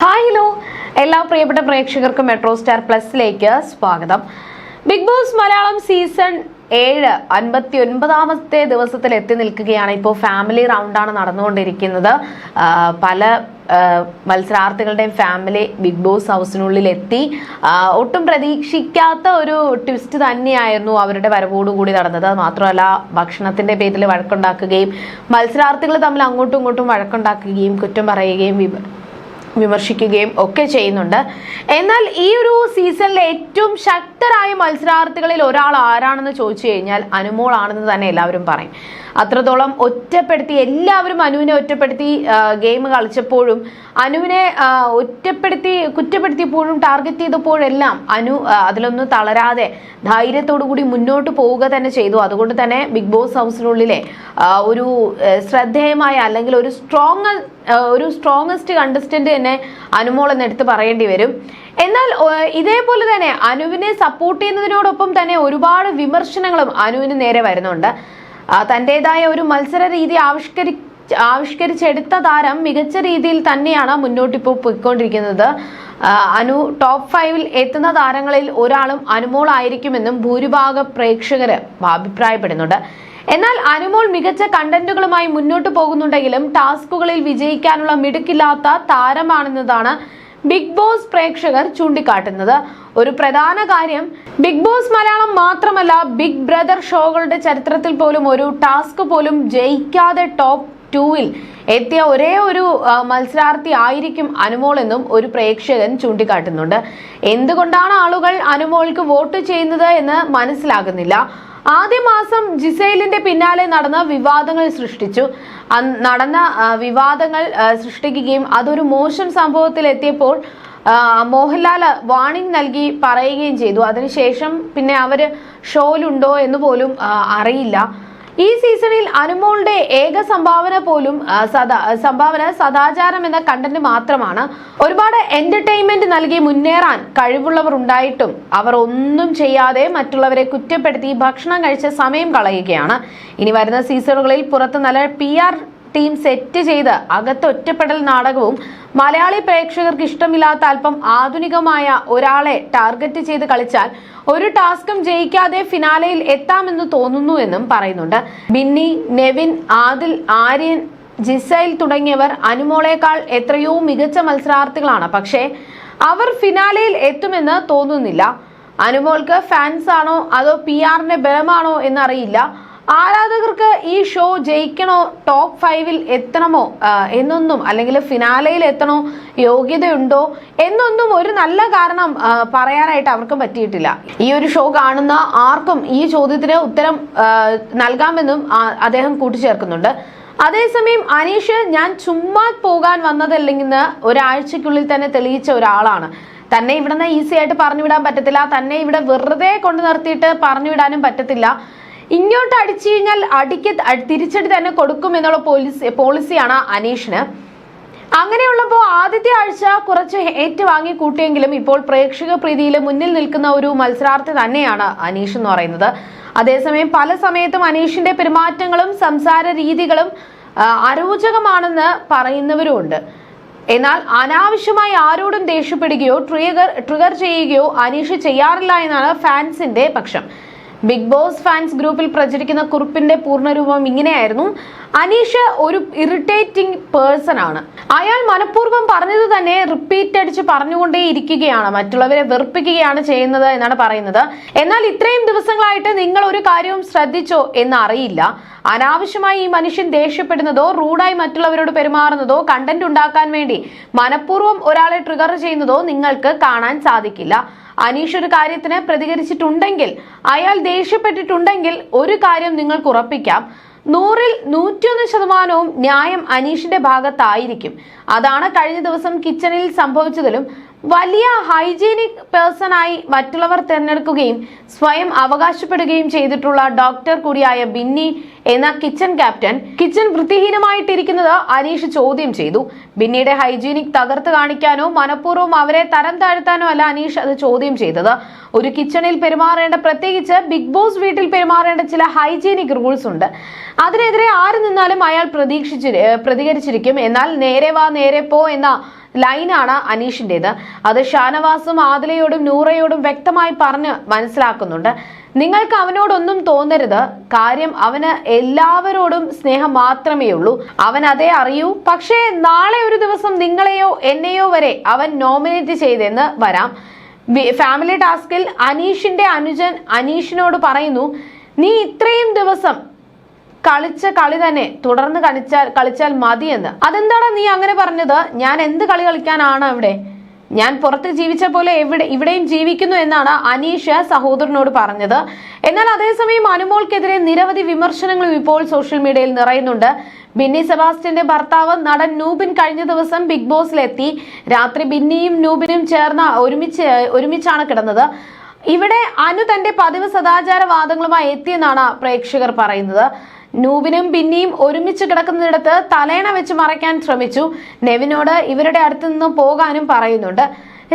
Hi hello. എല്ലാ പ്രിയപ്പെട്ട പ്രേക്ഷകർക്കും മെട്രോ സ്റ്റാർ പ്ലസിലേക്ക് സ്വാഗതം. ബിഗ് ബോസ് മലയാളം സീസൺ ഏഴ് അൻപത്തി ഒൻപതാമത്തെ ദിവസത്തിൽ എത്തി നിൽക്കുകയാണ് ഇപ്പോൾ ഫാമിലി റൗണ്ടാണ് നടന്നുകൊണ്ടിരിക്കുന്നത്. പല മത്സരാർത്ഥികളുടെയും ഫാമിലി ബിഗ് ബോസ് ഹൗസിനുള്ളിൽ എത്തി. ഒട്ടും പ്രതീക്ഷിക്കാത്ത ഒരു ട്വിസ്റ്റ് തന്നെയായിരുന്നു അവരുടെ വരവോടുകൂടി നടന്നത്. മാത്രമല്ല ഭക്ഷണത്തിന്റെ പേരിൽ വഴക്കുണ്ടാക്കുകയും മത്സരാർത്ഥികൾ തമ്മിൽ അങ്ങോട്ടും ഇങ്ങോട്ടും വഴക്കുണ്ടാക്കുകയും കുറ്റം പറയുകയും വിമർശിക്കുകയും ഒക്കെ ചെയ്യുന്നുണ്ട്. എന്നാൽ ഈ ഒരു സീസണിലെ ഏറ്റവും ശക്തരായ മത്സരാർത്ഥികളിൽ ഒരാൾ ആരാണെന്ന് ചോദിച്ചു കഴിഞ്ഞാൽ അനുമോളാണെന്ന് തന്നെ എല്ലാവരും പറയും. അത്രത്തോളം ഒറ്റപ്പെടുത്തി എല്ലാവരും അനുവിനെ ഒറ്റപ്പെടുത്തി ഗെയിം കളിച്ചപ്പോഴും അനുവിനെ ഒറ്റപ്പെടുത്തി കുറ്റപ്പെടുത്തിയപ്പോഴും ടാർഗറ്റ് ചെയ്തപ്പോഴെല്ലാം അനു അതിലൊന്നും തളരാതെ ധൈര്യത്തോടു കൂടി മുന്നോട്ട് പോവുക തന്നെ ചെയ്തു. അതുകൊണ്ട് തന്നെ ബിഗ് ബോസ് ഹൗസിനുള്ളിലെ ഒരു ശ്രദ്ധേയമായ അല്ലെങ്കിൽ ഒരു സ്ട്രോങ് ഒരു സ്ട്രോങ്ങസ്റ്റ് കണ്ടസ്റ്റന്റ് തന്നെ അനുമോൾ എന്നെടുത്ത് പറയേണ്ടി വരും. എന്നാൽ ഇതേപോലെ തന്നെ അനുവിനെ സപ്പോർട്ട് ചെയ്യുന്നതിനോടൊപ്പം തന്നെ ഒരുപാട് വിമർശനങ്ങളും അനുവിന് നേരെ വരുന്നുണ്ട്. ആ, തന്റേതായ ഒരു മത്സര രീതി ആവിഷ്കരി ആവിഷ്കരിച്ചെടുത്ത താരം മികച്ച രീതിയിൽ തന്നെയാണ് മുന്നോട്ടിപ്പോൾ പോയിക്കൊണ്ടിരിക്കുന്നത്. അനു ടോപ്പ് ഫൈവിൽ എത്തുന്ന താരങ്ങളിൽ ഒരാളും അനുമോൾ ആയിരിക്കുമെന്നും ഭൂരിഭാഗം പ്രേക്ഷകര് അഭിപ്രായപ്പെടുന്നുണ്ട്. എന്നാൽ അനുമോൾ മികച്ച കണ്ടന്റുകളുമായി മുന്നോട്ട് പോകുന്നുണ്ടെങ്കിലും ടാസ്കുകളിൽ വിജയിക്കാനുള്ള മിടുക്കില്ലാത്ത താരമാണെന്നതാണ് ബിഗ് ബോസ് പ്രേക്ഷകർ ചൂണ്ടിക്കാട്ടുന്നത്. ഒരു പ്രധാന കാര്യം ബിഗ് ബോസ് മലയാളം മാത്രമല്ല ബിഗ് ബ്രദർ ഷോകളുടെ ചരിത്രത്തിൽ പോലും ഒരു ടാസ്ക് പോലും ജയിക്കാതെ ടോപ്പ് ടൂവിൽ എത്തിയ ഒരേ ഒരു മത്സരാർത്ഥി ആയിരിക്കും അനുമോൾ എന്നും ഒരു പ്രേക്ഷകൻ ചൂണ്ടിക്കാട്ടുന്നുണ്ട്. എന്തുകൊണ്ടാണ് ആളുകൾ അനുമോൾക്ക് വോട്ട് ചെയ്യുന്നത് എന്ന് മനസ്സിലാകുന്നില്ല. ആദ്യ മാസം ജിസൈലിന്റെ പിന്നാലെ നടന്ന വിവാദങ്ങൾ സൃഷ്ടിച്ചു. നടന്ന വിവാദങ്ങൾ സൃഷ്ടിക്കുകയും അതൊരു മോശം സംഭവത്തിൽ എത്തിയപ്പോൾ മോഹൻലാൽ വാണിംഗ് നൽകി പറയുകയും ചെയ്തു. അതിനുശേഷം പിന്നെ അവർ ഷോയിലുണ്ടോ എന്ന് പോലും അറിയില്ല. ഈ സീസണിൽ അനുമോളുടെ ഏക സംഭാവന പോലും സദാ സംഭാവന സദാചാരം എന്ന കണ്ടന്റ് മാത്രമാണ്. ഒരുപാട് എന്റർടൈൻമെന്റ് നൽകി മുന്നേറാൻ കഴിവുള്ളവർ ഉണ്ടായിട്ടും അവർ ഒന്നും ചെയ്യാതെ മറ്റുള്ളവരെ കുറ്റപ്പെടുത്തി ഭക്ഷണം കഴിച്ച സമയം കളയുകയാണ്. ഇനി വരുന്ന സീസണുകളിൽ പുറത്ത് നല്ല പി ആർ ടീം സെറ്റ് ചെയ്ത് അകത്ത് ഒറ്റപ്പെടൽ നാടകവും മലയാളി പ്രേക്ഷകർക്ക് ഇഷ്ടമില്ലാത്ത അല്പം ആധുനികമായ ഒരാളെ ടാർഗറ്റ് ചെയ്ത് കളിച്ചാൽ ഒരു ടാസ്കും ജയിക്കാതെ ഫിനാലയിൽ എത്താമെന്ന് തോന്നുന്നു എന്നും പറയുന്നുണ്ട്. ബിന്നി നെവിൻ ആദിൽ ആര്യൻ ജിസൈൽ തുടങ്ങിയവർ അനുമോളേക്കാൾ എത്രയോ മികച്ച മത്സരാർത്ഥികളാണ്. പക്ഷേ അവർ ഫിനാലയിൽ എത്തുമെന്ന് തോന്നുന്നില്ല. അനുമോൾക്ക് ഫാൻസാണോ അതോ പി ആറിന്റെ ബലമാണോ എന്നറിയില്ല. ആരാധകർക്ക് ഈ ഷോ ജയിക്കണോ ടോപ്പ് ഫൈവിൽ എത്തണമോ എന്നൊന്നും അല്ലെങ്കിൽ ഫിനാലയിൽ എത്തണോ യോഗ്യതയുണ്ടോ എന്നൊന്നും ഒരു നല്ല കാരണം പറയാനായിട്ട് അവർക്ക് പറ്റിയിട്ടില്ല. ഈ ഒരു ഷോ കാണുന്ന ആർക്കും ഈ ചോദ്യത്തിന് ഉത്തരം നൽകാമെന്നും അദ്ദേഹം കൂട്ടിച്ചേർക്കുന്നുണ്ട്. അതേസമയം അനീഷ് ഞാൻ ചുമ്മാ പോകാൻ വന്നതല്ലെങ്കിൽ ഒരാഴ്ചക്കുള്ളിൽ തന്നെ തെളിയിച്ച ഒരാളാണ്. തന്നെ ഇവിടുന്ന് ഈസി ആയിട്ട് പറഞ്ഞു വിടാൻ പറ്റത്തില്ല തന്നെ ഇവിടെ വെറുതെ കൊണ്ടു നിർത്തിയിട്ട് പറഞ്ഞു വിടാനും പറ്റത്തില്ല. ഇങ്ങോട്ട് അടിച്ചു കഴിഞ്ഞാൽ അടിക്ക് തിരിച്ചടി തന്നെ കൊടുക്കും എന്നുള്ള പോളിസി പോളിസിയാണ് അനീഷിന്. അങ്ങനെയുള്ളപ്പോൾ ആദ്യത്തെ ആഴ്ച കുറച്ച് ഹേറ്റ് വാങ്ങി കൂട്ടിയെങ്കിലും ഇപ്പോൾ പ്രേക്ഷക പ്രീതിയിൽ മുന്നിൽ നിൽക്കുന്ന ഒരു മത്സരാർത്ഥി തന്നെയാണ് അനീഷ് എന്ന് പറയുന്നത്. അതേസമയം പല സമയത്തും അനീഷിന്റെ പെരുമാറ്റങ്ങളും സംസാര രീതികളും അരോചകമാണെന്ന് പറയുന്നവരുമുണ്ട്. എന്നാൽ അനാവശ്യമായി ആരോടും ദേഷ്യപ്പെടുകയോ ട്രിഗർ ട്രിഗർ ചെയ്യുകയോ അനീഷ് ചെയ്യാറില്ല എന്നാണ് ഫാൻസിന്റെ പക്ഷം. ബിഗ് ബോസ് ഫാൻസ് ഗ്രൂപ്പിൽ പ്രചരിക്കുന്ന കുറിപ്പിന്റെ പൂർണരൂപം ഇങ്ങനെയായിരുന്നു. അനീഷ് ഒരു ഇറിറ്റേറ്റിംഗ് പേഴ്സൺ ആണ്. അയാൾ മനഃപൂർവം പറഞ്ഞത് തന്നെ റിപ്പീറ്റ് അടിച്ച് പറഞ്ഞുകൊണ്ടേ ഇരിക്കുകയാണ്. മറ്റുള്ളവരെ വെറുപ്പിക്കുകയാണ് ചെയ്യുന്നത് എന്നാണ് പറയുന്നത്. എന്നാൽ ഇത്രയും ദിവസങ്ങളായിട്ട് നിങ്ങൾ ഒരു കാര്യവും ശ്രദ്ധിച്ചോ എന്ന് അറിയില്ല അനാവശ്യമായി ഈ മനുഷ്യൻ ദേഷ്യപ്പെടുന്നതോ റൂഡായി മറ്റുള്ളവരോട് പെരുമാറുന്നതോ കണ്ടന്റ് ഉണ്ടാക്കാൻ വേണ്ടി മനഃപൂർവം ഒരാളെ ട്രിഗർ ചെയ്യുന്നതോ നിങ്ങൾക്ക് കാണാൻ സാധിക്കില്ല. അനീഷ് ഒരു കാര്യത്തിന് പ്രതികരിച്ചിട്ടുണ്ടെങ്കിൽ അയാൾ ദേഷ്യപ്പെട്ടിട്ടുണ്ടെങ്കിൽ ഒരു കാര്യം നിങ്ങൾക്ക് ഉറപ്പിക്കാം. നൂറിൽ നൂറ്റിയൊന്ന് ശതമാനവും ന്യായം അനീഷിന്റെ ഭാഗത്തായിരിക്കും. അതാണ് കഴിഞ്ഞ ദിവസം കിച്ചണിൽ സംഭവിച്ചതിലും വലിയ ഹൈജീനിക് പേഴ്സണായി മറ്റുള്ളവർ തിരഞ്ഞെടുക്കുകയും സ്വയം അവകാശപ്പെടുകയും ചെയ്തിട്ടുള്ള ഡോക്ടർ കൂടിയായ ബിന്നി എന്ന കിച്ചൺ ക്യാപ്റ്റൻ കിച്ചൺ വൃത്തിഹീനമായിട്ടിരിക്കുന്നത് അനീഷ് ചോദ്യം ചെയ്തു. ബിന്നിയുടെ ഹൈജീനിക് തകർത്ത് കാണിക്കാനോ മനഃപൂർവം അവരെ തരം താഴ്ത്താനോ അല്ല അനീഷ് അത് ചോദ്യം ചെയ്തത്. ഒരു കിച്ചണിൽ പെരുമാറേണ്ട പ്രത്യേകിച്ച് ബിഗ് ബോസ് വീട്ടിൽ പെരുമാറേണ്ട ചില ഹൈജീനിക് റൂൾസ് ഉണ്ട്. അതിനെതിരെ ആര് നിന്നാലും അയാൾ പ്രതീക്ഷിച്ച് പ്രതികരിച്ചിരിക്കും. എന്നാൽ നേരെ വാ നേരെ പോ എന്ന ലൈനാണ് അനീഷിന്റേത്. അത് ഷാനവാസും ആദിലയോടും നൂറയോടും വ്യക്തമായി പറഞ്ഞ് മനസ്സിലാക്കുന്നുണ്ട്. നിങ്ങൾക്ക് അവനോടൊന്നും തോന്നരുത്. കാര്യം അവന് എല്ലാവരോടും സ്നേഹം മാത്രമേ ഉള്ളൂ അവൻ അതേ അറിയൂ. പക്ഷേ നാളെ ഒരു ദിവസം നിങ്ങളെയോ എന്നെയോ വരെ അവൻ നോമിനേറ്റ് ചെയ്തെന്ന് വരാം. ഫാമിലി ടാസ്കിൽ അനീഷിന്റെ അനുജൻ അനീഷിനോട് പറയുന്നു നീ ഇത്രയും ദിവസം കളിച്ച കളി തന്നെ തുടർന്ന് കളിച്ചാൽ കളിച്ചാൽ മതിയെന്ന്. അതെന്താടാ നീ അങ്ങനെ പറഞ്ഞത്? ഞാൻ എന്ത് കളി കളിക്കാനാണ് അവിടെ? ഞാൻ പുറത്ത് ജീവിച്ച പോലെ എവിടെ ഇവിടെയും ജീവിക്കുന്നു എന്നാണ് അനീഷ സഹോദരനോട് പറഞ്ഞത്. എന്നാൽ അതേസമയം അനുമോൾക്കെതിരെ നിരവധി വിമർശനങ്ങളും ഇപ്പോൾ സോഷ്യൽ മീഡിയയിൽ നിറയുന്നുണ്ട്. ബിന്നി സെബാസ്റ്റ്യന്റെ ഭർത്താവ് നടൻ നൂബിൻ കഴിഞ്ഞ ദിവസം ബിഗ് ബോസിലെത്തി. രാത്രി ബിന്നിയും നൂബിനും ചേർന്ന് ഒരുമിച്ച് ഒരുമിച്ചാണ് കിടന്നത്. ഇവിടെ അനു തന്റെ പതിവ് സദാചാരവാദങ്ങളുമായി എത്തിയെന്നാണ് പ്രേക്ഷകർ പറയുന്നത്. നൂബിനും ബിന്നിയും ഒരുമിച്ച് കിടക്കുന്നിടത്ത് തലേണ വെച്ച് മറയ്ക്കാൻ ശ്രമിച്ചു. നെവിനോട് ഇവരുടെ അടുത്ത് നിന്നും പോകാനും പറയുന്നുണ്ട്.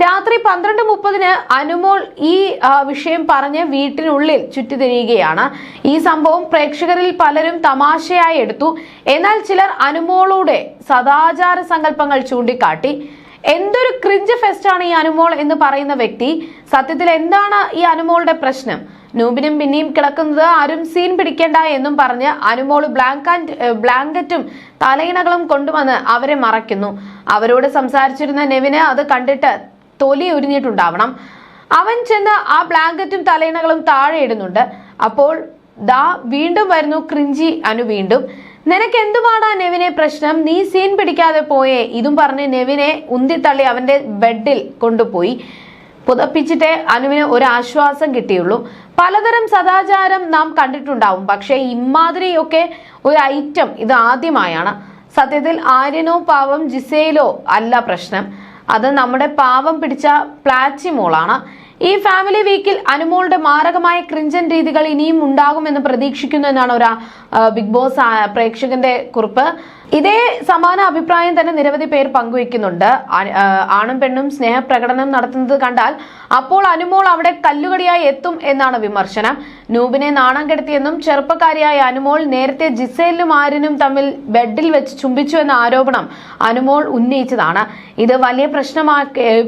രാത്രി പന്ത്രണ്ട് മുപ്പതിന് അനുമോൾ ഈ വിഷയം പറഞ്ഞ് വീട്ടിനുള്ളിൽ ചുറ്റിത്തിരിയുകയാണ്. ഈ സംഭവം പ്രേക്ഷകരിൽ പലരും തമാശയായി എടുത്തു. എന്നാൽ ചിലർ അനുമോളുടെ സദാചാര സങ്കല്പങ്ങൾ ചൂണ്ടിക്കാട്ടി. എന്തൊരു ക്രിഞ്ച് ഫെസ്റ്റാണ് ഈ അനുമോൾ എന്ന് പറയുന്ന വ്യക്തി? സത്യത്തിൽ എന്താണ് ഈ അനുമോളുടെ പ്രശ്നം? നൂബിനും പിന്നെയും കിടക്കുന്നത് ആരും സീൻ പിടിക്കേണ്ട എന്നും പറഞ്ഞ് അനുമോൾ ബ്ലാങ്കാൻഡ് ബ്ലാങ്കറ്റും തലയിണകളും കൊണ്ടുവന്ന് അവരെ മറയ്ക്കുന്നു. അവരോട് സംസാരിച്ചിരുന്ന നെവിന് അത് കണ്ടിട്ട് തൊലി ഉരിഞ്ഞിട്ടുണ്ടാവണം. അവൻ ചെന്ന് ആ ബ്ലാങ്കറ്റും തലയിണകളും താഴെ ഇടുന്നുണ്ട്. അപ്പോൾ ദാ വീണ്ടും വരുന്നു ക്രിഞ്ചി അനു വീണ്ടും. നിനക്ക് എന്തുമാടാ നെവിനെ പ്രശ്നം? നീ സീൻ പിടിക്കാതെ പോയേ? ഇതും പറഞ്ഞ് നെവിനെ ഉന്തിത്തള്ളി അവന്റെ ബെഡിൽ കൊണ്ടുപോയി. പുതപ്പിച്ചിട്ടേ അനുവിന് ഒരു ആശ്വാസം കിട്ടിയുള്ളൂ. പലതരം സദാചാരം നാം കണ്ടിട്ടുണ്ടാവും. പക്ഷേ ഇമാതിരിയൊക്കെ ഒരു ഐറ്റം ഇത് ആദ്യമായാണ്. സത്യത്തിൽ ആര്യനോ പാവം ജിസയിലോ അല്ല പ്രശ്നം. അത് നമ്മുടെ പാവം പിടിച്ച പ്ലാറ്റിമോളാണ് ഈ ഫാമിലി വീക്കിൽ അനുമോളുടെ മാരകമായ ക്രിഞ്ചൻ രീതികൾ ഇനിയും ഉണ്ടാകുമെന്ന് പ്രതീക്ഷിക്കുന്നു എന്നാണ് ഒരു ബിഗ് ബോസ് പ്രേക്ഷകന്റെ കുറിപ്പ്. ഇതേ സമാന അഭിപ്രായം തന്നെ നിരവധി പേർ പങ്കുവെക്കുന്നുണ്ട് ആണും പെണ്ണും സ്നേഹപ്രകടനം നടത്തുന്നത് കണ്ടാൽ അപ്പോൾ അനുമോൾ അവിടെ കല്ലുകടിയായി എത്തും എന്നാണ് വിമർശനം. നൂബിനെ നാണം കെടുത്തിയെന്നും ചെറുപ്പക്കാരിയായ അനുമോൾ നേരത്തെ ജിസേലിനും ആരിനും തമ്മിൽ ബെഡിൽ വെച്ച് ചുംബിച്ചു എന്ന ആരോപണം അനുമോൾ ഉന്നയിച്ചതാണ്. ഇത് വലിയ പ്രശ്നമാ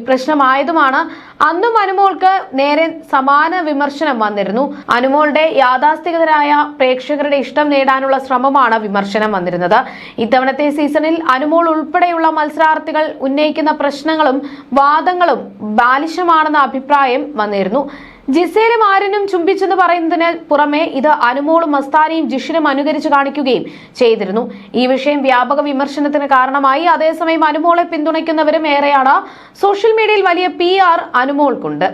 പ്രശ്നമായതുമാണ്. അന്നും അനുമോൾക്ക് നേരെ സമാന വിമർശനം വന്നിരുന്നു. അനുമോളുടെ യാഥാസ്ഥികതരായ പ്രേക്ഷകരുടെ ഇഷ്ടം നേടാനുള്ള ശ്രമമാണ് വിമർശനം വന്നിരുന്നത്. ഇത്തവണത്തെ സീസണിൽ അനുമോൾ ഉൾപ്പെടെയുള്ള മത്സരാർത്ഥികൾ ഉന്നയിക്കുന്ന പ്രശ്നങ്ങളും വാദങ്ങളും ബാലിശമാണെന്ന അഭിപ്രായം വന്നിരുന്നു. ജിസേലും ആര്യനും ചുംബിച്ചെന്ന് പറയുന്നതിന് പുറമെ ഇത് അനുമോളും മസ്താനിയും ജിഷിനും അനുകരിച്ച് കാണിക്കുകയും ചെയ്തിരുന്നു. ഈ വിഷയം വ്യാപക വിമർശനത്തിന് കാരണമായി. അതേസമയം അനുമോളെ പിന്തുണയ്ക്കുന്നവരും ഏറെയാണ്. സോഷ്യൽ മീഡിയയിൽ വലിയ പി ആർ അനുമോൾക്കുണ്ട്.